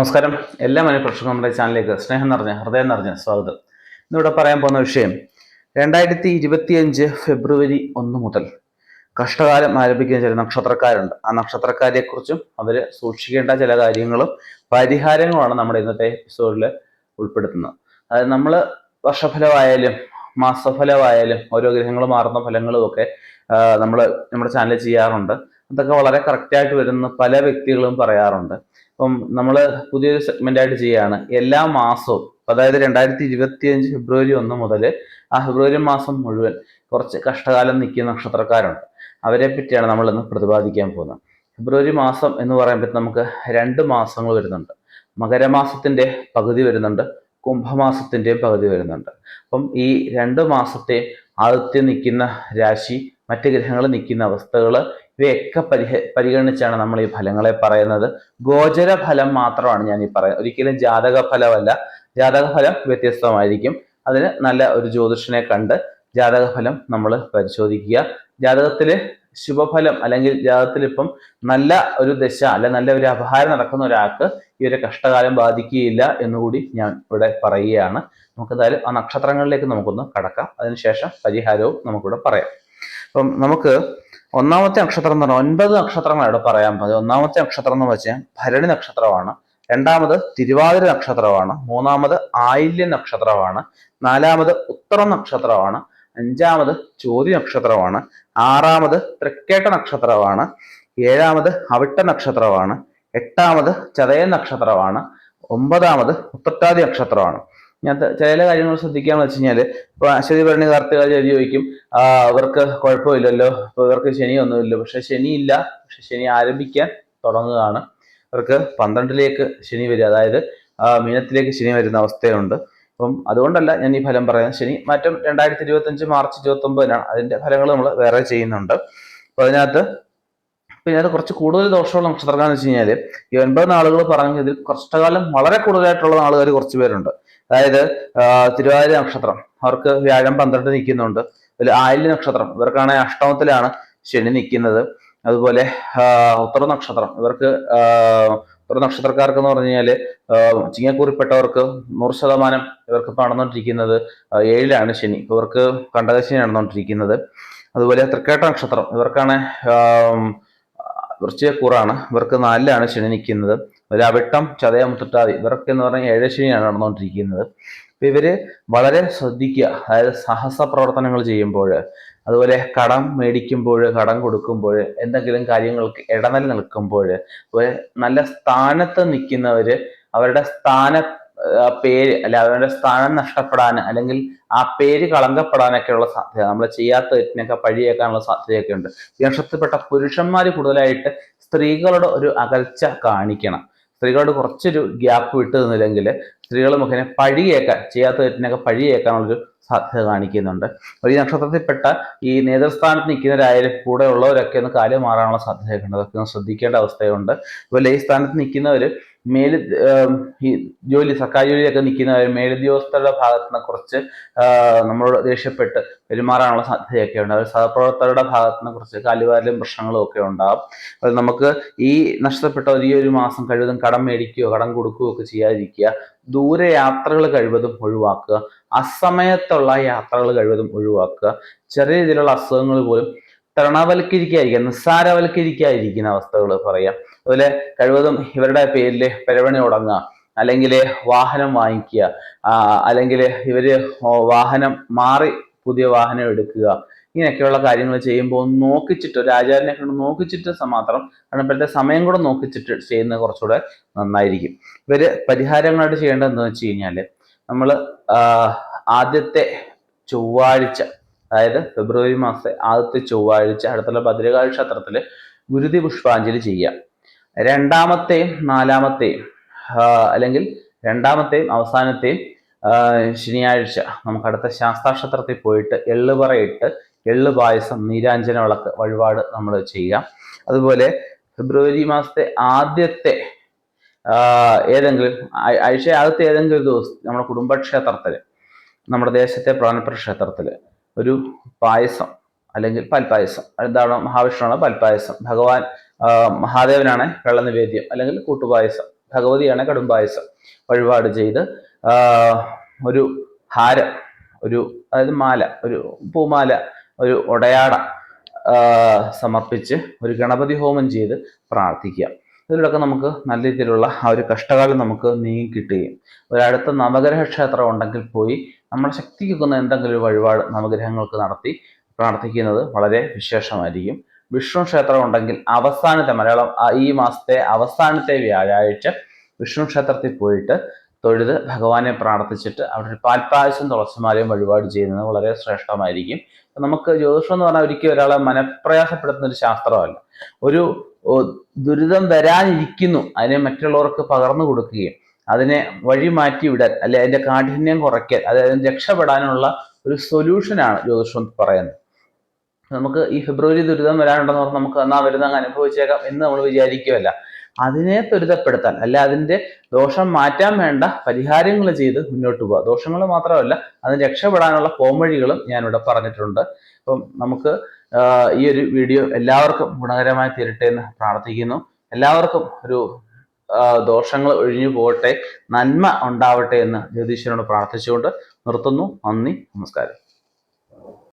നമസ്കാരം. എല്ലാ മനഃപ്രേക്ഷകർക്കും നമ്മുടെ ചാനലിലേക്ക് സ്നേഹം നിറഞ്ഞ ഹൃദയം നിറഞ്ഞ സ്വാഗതം. ഇന്നിവിടെ പറയാൻ പോകുന്ന വിഷയം രണ്ടായിരത്തി ഇരുപത്തിയഞ്ച് ഫെബ്രുവരി ഒന്ന് മുതൽ കഷ്ടകാലം ആരംഭിക്കുന്ന ചില നക്ഷത്രക്കാരുണ്ട്. ആ നക്ഷത്രക്കാരെ കുറിച്ചും അവർ സൂക്ഷിക്കേണ്ട ചില കാര്യങ്ങളും പരിഹാരങ്ങളുമാണ് നമ്മുടെ ഇന്നത്തെ എപ്പിസോഡിൽ ഉൾപ്പെടുത്തുന്നത്. അതായത് നമ്മൾ വർഷഫലമായാലും മാസഫലമായാലും ഓരോ ഗ്രഹങ്ങൾ മാറുന്ന ഫലങ്ങളും ഒക്കെ നമ്മൾ നമ്മുടെ ചാനലിൽ ചെയ്യാറുണ്ട്. അതൊക്കെ വളരെ കറക്റ്റായിട്ട് വരുന്ന പല വ്യക്തികളും പറയാറുണ്ട്. അപ്പം നമ്മൾ പുതിയൊരു സെഗ്മെന്റ് ആയിട്ട് ചെയ്യുകയാണ് എല്ലാ മാസവും അതായത് രണ്ടായിരത്തി ഇരുപത്തി അഞ്ച് ഫെബ്രുവരി ഒന്ന് മുതൽ ആ ഫെബ്രുവരി മാസം മുഴുവൻ കുറച്ച് കഷ്ടകാലം നിൽക്കുന്ന നക്ഷത്രക്കാരുണ്ട്. അവരെ പറ്റിയാണ് നമ്മൾ ഇന്ന് പ്രതിപാദിക്കാൻ പോകുന്നത്. ഫെബ്രുവരി മാസം എന്ന് പറയുമ്പോൾ നമുക്ക് രണ്ട് മാസങ്ങൾ വരുന്നുണ്ട്. മകരമാസത്തിന്റെ പകുതി വരുന്നുണ്ട് കുംഭമാസത്തിന്റെയും പകുതി വരുന്നുണ്ട്. അപ്പം ഈ രണ്ട് മാസത്തെ ആദ്യത്തെ നിൽക്കുന്ന രാശി മറ്റ് ഗ്രഹങ്ങൾ നിൽക്കുന്ന അവസ്ഥകൾ ഇവയൊക്കെ പരിഹ പരിഗണിച്ചാണ് നമ്മൾ ഈ ഫലങ്ങളെ പറയുന്നത്. ഗോചര ഫലം മാത്രമാണ് ഞാൻ ഈ പറയുന്നത്. ഒരിക്കലും ജാതക ഫലമല്ല ജാതക ഫലം വ്യത്യസ്തമായിരിക്കും. അതിന് നല്ല ഒരു ജ്യോതിഷനെ കണ്ട് ജാതക ഫലം നമ്മൾ പരിശോധിക്കുക. ജാതകത്തിലെ ശുഭഫലം അല്ലെങ്കിൽ ജാതകത്തിൽ ഇപ്പം നല്ല ഒരു ദശ അല്ലെ നല്ല ഒരു അപഹാരം നടക്കുന്ന ഒരാൾക്ക് ഈ ഒരു കഷ്ടകാലം ബാധിക്കുകയില്ല എന്നുകൂടി ഞാൻ ഇവിടെ പറയുകയാണ്. നമുക്ക് എന്തായാലും ആ നക്ഷത്രങ്ങളിലേക്ക് നമുക്കൊന്ന് കടക്കാം. അതിനുശേഷം പരിഹാരവും നമുക്കിവിടെ പറയാം. അപ്പം നമുക്ക് ഒന്നാമത്തെ നക്ഷത്രം എന്ന് പറഞ്ഞാൽ ഒൻപത് നക്ഷത്രങ്ങൾ ഇവിടെ പറയാൻ പോകുന്നത് ഒന്നാമത്തെ നക്ഷത്രം എന്ന് വെച്ചാൽ ഭരണി നക്ഷത്രമാണ്. രണ്ടാമത് തിരുവാതിര നക്ഷത്രമാണ്. മൂന്നാമത് ആയില്യ നക്ഷത്രമാണ്. നാലാമത് ഉത്തര നക്ഷത്രമാണ്. അഞ്ചാമത് ചോതി നക്ഷത്രമാണ്. ആറാമത് തൃക്കേട്ട നക്ഷത്രമാണ്. ഏഴാമത് അവിട്ട നക്ഷത്രമാണ്. എട്ടാമത് ചതയ നക്ഷത്രമാണ്. ഒമ്പതാമത് ഉത്രട്ടാതി നക്ഷത്രമാണ്. ഞാൻ ചില കാര്യങ്ങൾ ശ്രദ്ധിക്കാന്ന് വെച്ച് കഴിഞ്ഞാൽ ഇപ്പൊ അശ്വതി പറഞ്ഞ കാർത്തിക ചെടി ചോദിക്കും. അവർക്ക് കുഴപ്പമില്ലല്ലോ. ഇപ്പൊ ഇവർക്ക് ശനിയൊന്നുമില്ല. പക്ഷെ ഇല്ല പക്ഷെ ശനി ആരംഭിക്കാൻ തുടങ്ങുകയാണ്. ഇവർക്ക് പന്ത്രണ്ടിലേക്ക് ശനി വരിക അതായത് മീനത്തിലേക്ക് ശനി വരുന്ന അവസ്ഥയുണ്ട്. അപ്പം അതുകൊണ്ടല്ല ഞാൻ ഈ ഫലം പറയുന്നത്. ശനി മാറ്റം രണ്ടായിരത്തി ഇരുപത്തി അഞ്ച് മാർച്ച് ഇരുപത്തി ഒമ്പതിനാണ് അതിന്റെ ഫലങ്ങൾ നമ്മൾ വേറെ ചെയ്യുന്നുണ്ട്. അപ്പൊ അതിനകത്ത് പിന്നെ അത് കുറച്ച് കൂടുതൽ ദോഷമുള്ള നക്ഷത്രങ്ങൾ എന്ന് വെച്ച് കഴിഞ്ഞാൽ ഈ ഒൻപത് നാളുകൾ പറഞ്ഞതിൽ കഷ്ടകാലം വളരെ കൂടുതലായിട്ടുള്ള നാളുകാർ കുറച്ച് പേരുണ്ട്. അതായത് തിരുവാതിര നക്ഷത്രം. അവർക്ക് വ്യാഴം പന്ത്രണ്ട് നിൽക്കുന്നുണ്ട്. അതിൽ ആയില്യ നക്ഷത്രം. ഇവർക്കാണെങ്കിൽ അഷ്ടമത്തിലാണ് ശനി നിൽക്കുന്നത്. അതുപോലെ ഉത്തര നക്ഷത്രം. ഇവർക്ക് ഉത്തര നക്ഷത്രക്കാർക്ക് എന്ന് പറഞ്ഞു കഴിഞ്ഞാൽ ചിങ്ങക്കൂറിപ്പെട്ടവർക്ക് നൂറ് ശതമാനം ഇവർക്ക് നടന്നുകൊണ്ടിരിക്കുന്നത് ഏഴിലാണ് ശനി. ഇവർക്ക് കണ്ടകശനി നടന്നുകൊണ്ടിരിക്കുന്നത് അതുപോലെ തൃക്കേട്ട നക്ഷത്രം. ഇവർക്കാണ് വൃശ്ചികക്കൂറാണ് ഇവർക്ക് നാലിലാണ് ശനി നിൽക്കുന്നത്. ഒരു അവിട്ടം ചതയ മുത്തിട്ടാതി ഇവർക്ക് എന്ന് പറഞ്ഞാൽ ഏഴ് ശനിയാണ് നടന്നുകൊണ്ടിരിക്കുന്നത്. അപ്പൊ ഇവർ വളരെ ശ്രദ്ധിക്കുക. അതായത് സാഹസ പ്രവർത്തനങ്ങൾ ചെയ്യുമ്പോൾ അതുപോലെ കടം മേടിക്കുമ്പോൾ കടം കൊടുക്കുമ്പോൾ എന്തെങ്കിലും കാര്യങ്ങൾക്ക് ഇടനില നിൽക്കുമ്പോൾ നല്ല സ്ഥാനത്ത് നിൽക്കുന്നവര് അവരുടെ സ്ഥാന പേര് അല്ലെ അവരുടെ സ്ഥാനം നഷ്ടപ്പെടാൻ അല്ലെങ്കിൽ ആ പേര് കളങ്കപ്പെടാനൊക്കെയുള്ള സാധ്യത നമ്മൾ ചെയ്യാത്ത തെറ്റിനൊക്കെ പഴിയേക്കാനുള്ള സാധ്യതയൊക്കെ ഉണ്ട് വിഷത്തിൽപ്പെട്ട പുരുഷന്മാർ കൂടുതലായിട്ട് സ്ത്രീകളുടെ ഒരു അകൽച്ച കാണിക്കണം. സ്ത്രീകളോട് കുറച്ചൊരു ഗ്യാപ്പ് വിട്ടു നിന്നില്ലെങ്കിൽ സ്ത്രീകൾ മുഖേന പഴിയേക്കാൻ ചെയ്യാത്ത തെറ്റിനൊക്കെ പഴിയേക്കാനുള്ളൊരു സാധ്യത കാണിക്കുന്നുണ്ട്. ഈ നക്ഷത്രത്തിൽപ്പെട്ട ഈ നേതൃസ്ഥാനത്ത് നിൽക്കുന്നവരായാലും കൂടെ ഉള്ളവരൊക്കെ ഒന്ന് കാര്യം മാറാനുള്ള സാധ്യതയൊക്കെ ഉണ്ട് അതൊക്കെ ഒന്ന് ശ്രദ്ധിക്കേണ്ട അവസ്ഥയുണ്ട്. അതുപോലെ ഈ സ്ഥാനത്ത് നിൽക്കുന്നവർ മേൽ ഈ ജോലി സർക്കാർ ജോലിയൊക്കെ നിൽക്കുന്നവർ മേലുദ്യോഗസ്ഥരുടെ ഭാഗത്ത് നിന്ന് കുറച്ച് നമ്മളോട് ദേഷ്യപ്പെട്ട് പെരുമാറാനുള്ള സാധ്യതയൊക്കെ ഉണ്ട്. അവർ സഹപ്രവർത്തകരുടെ ഭാഗത്ത് നിന്ന് കുറച്ച് കാലുവാരലും പ്രശ്നങ്ങളും ഒക്കെ ഉണ്ടാകും അപ്പോൾ നമുക്ക് ഈ നഷ്ടപ്പെട്ട ഈ ഒരു മാസം കഴിവതും കടം മേടിക്കുകയോ കടം കൊടുക്കുകയോ ഒക്കെ ചെയ്യാതിരിക്കുക. ദൂരെ യാത്രകൾ കഴിവതും ഒഴിവാക്കുക. അസമയത്തുള്ള യാത്രകൾ കഴിവതും ഒഴിവാക്കുക. ചെറിയ രീതിയിലുള്ള അസുഖങ്ങൾ പോലും തൃണവൽക്കരിക്കാതിരിക്കുക നിസ്സാരവൽക്കരിക്കാതിരിക്കുന്ന അവസ്ഥകൾ പറയാം. അതുപോലെ കഴിവതും ഇവരുടെ പേരിൽ പെരവണി തുടങ്ങുക അല്ലെങ്കിൽ വാഹനം വാങ്ങിക്കുക അല്ലെങ്കിൽ ഇവർ വാഹനം മാറി പുതിയ വാഹനം എടുക്കുക ഇങ്ങനെയൊക്കെയുള്ള കാര്യങ്ങൾ ചെയ്യുമ്പോൾ നോക്കിച്ചിട്ട് ഒരു ആചാരനെ കൊണ്ട് നോക്കിച്ചിട്ട് മാത്രം കാരണം ഇപ്പോഴത്തെ സമയം കൂടെ നോക്കിച്ചിട്ട് ചെയ്യുന്നത് കുറച്ചുകൂടെ നന്നായിരിക്കും. ഇവർ പരിഹാരങ്ങളായിട്ട് ചെയ്യേണ്ടത് എന്താണെന്ന് വെച്ച് കഴിഞ്ഞാൽ നമ്മൾ ആദ്യത്തെ ചൊവ്വാഴ്ച അതായത് ഫെബ്രുവരി മാസത്തെ ആദ്യത്തെ ചൊവ്വാഴ്ച അടുത്തുള്ള ഭദ്രകാളി ക്ഷേത്രത്തിൽ ഗുരുതി പുഷ്പാഞ്ജലി ചെയ്യുക. രണ്ടാമത്തെയും നാലാമത്തെയും അല്ലെങ്കിൽ രണ്ടാമത്തെയും അവസാനത്തെയും ശനിയാഴ്ച നമുക്ക് അടുത്ത ശാസ്താക്ഷേത്രത്തിൽ പോയിട്ട് എള്ളുപറയിട്ട് എള്ളു പായസം നീരാഞ്ജന വിളക്ക് വഴിപാട് നമ്മൾ ചെയ്യാം അതുപോലെ ഫെബ്രുവരി മാസത്തെ ആദ്യത്തെ ഏതെങ്കിലും ആഴ്ച ആദ്യത്തെ ഏതെങ്കിലും ദിവസം നമ്മുടെ കുടുംബക്ഷേത്രത്തിൽ നമ്മുടെ ദേശത്തെ പ്രധാനപ്പെട്ട ക്ഷേത്രത്തിൽ ഒരു പായസം അല്ലെങ്കിൽ പൽപ്പായസം എന്താണ് മഹാവിഷ്ണുവാണ് പൽപ്പായസം ഭഗവാൻ മഹാദേവനാണ് വെള്ള നിവേദ്യം അല്ലെങ്കിൽ കൂട്ടുപായസം. ഭഗവതിയാണ് കടുംബായസം വഴിപാട് ചെയ്ത് ഒരു ഹാരം ഒരു അതായത് മാല ഒരു പൂമാല ഒരു ഒടയാട സമർപ്പിച്ച് ഒരു ഗണപതി ഹോമം ചെയ്ത് പ്രാർത്ഥിക്കുക. ഇതിലൂടെയൊക്കെ നമുക്ക് നല്ല രീതിയിലുള്ള ആ ഒരു കഷ്ടകാലം നമുക്ക് നീങ്ങി കിട്ടുകയും ഒരടുത്ത നവഗ്രഹ ക്ഷേത്രം ഉണ്ടെങ്കിൽ പോയി നമ്മുടെ ശക്തിക്കൊക്കുന്ന എന്തെങ്കിലും ഒരു വഴിപാട് നവഗ്രഹങ്ങൾക്ക് നടത്തി പ്രാർത്ഥിക്കുന്നത് വളരെ വിശേഷമായിരിക്കും. വിഷ്ണു ക്ഷേത്രം ഉണ്ടെങ്കിൽ അവസാനത്തെ മലയാളം ഈ മാസത്തെ അവസാനത്തെ വ്യാഴാഴ്ച വിഷ്ണു ക്ഷേത്രത്തിൽ പോയിട്ട് തൊഴുത് ഭഗവാനെ പ്രാർത്ഥിച്ചിട്ട് അവിടെ ഒരു പാൽപ്പായസം തുളസിമാലയും വഴിപാട് ചെയ്യുന്നത് വളരെ ശ്രേഷ്ഠമായിരിക്കും. നമുക്ക് ജ്യോതിഷം എന്ന് പറഞ്ഞാൽ ഒരിക്കലും ഒരാളെ മനപ്രയാസപ്പെടുത്തുന്ന ഒരു ശാസ്ത്രമല്ല. ഒരു ദുരിതം വരാനിരിക്കുന്നു അതിനെ മറ്റുള്ളവർക്ക് പകർന്നു കൊടുക്കുകയും അതിനെ വഴി മാറ്റി വിടാൻ അല്ലെ അതിന്റെ കാഠിന്യം കുറയ്ക്കാൻ അതായത് രക്ഷപ്പെടാനുള്ള ഒരു സൊല്യൂഷനാണ് ജ്യോതിഷം പറയുന്നത്. നമുക്ക് ഈ ഫെബ്രുവരി ദുരിതം വരാനുണ്ടെന്ന് പറഞ്ഞാൽ നമുക്ക് എന്നാ വരുന്ന അങ്ങ് അനുഭവിച്ചേക്കാം എന്ന് നമ്മൾ വിചാരിക്കുകയല്ല. അതിനെ ത്വരിതപ്പെടുത്താൻ അല്ല അതിന്റെ ദോഷം മാറ്റാൻ വേണ്ട പരിഹാരങ്ങൾ ചെയ്ത് മുന്നോട്ട് പോവുക. ദോഷങ്ങൾ മാത്രമല്ല അതിന് രക്ഷപ്പെടാനുള്ള പോംവഴികളും ഞാനിവിടെ പറഞ്ഞിട്ടുണ്ട്. അപ്പം നമുക്ക് ഈ ഒരു വീഡിയോ എല്ലാവർക്കും ഗുണകരമായി തീരട്ടെ എന്ന് പ്രാർത്ഥിക്കുന്നു. എല്ലാവർക്കും ഒരു ദോഷങ്ങൾ ഒഴിഞ്ഞു പോകട്ടെ. നന്മ ഉണ്ടാവട്ടെ എന്ന് ജ്യോതിഷനോട് പ്രാർത്ഥിച്ചുകൊണ്ട് നിർത്തുന്നു. നന്ദി നമസ്കാരം.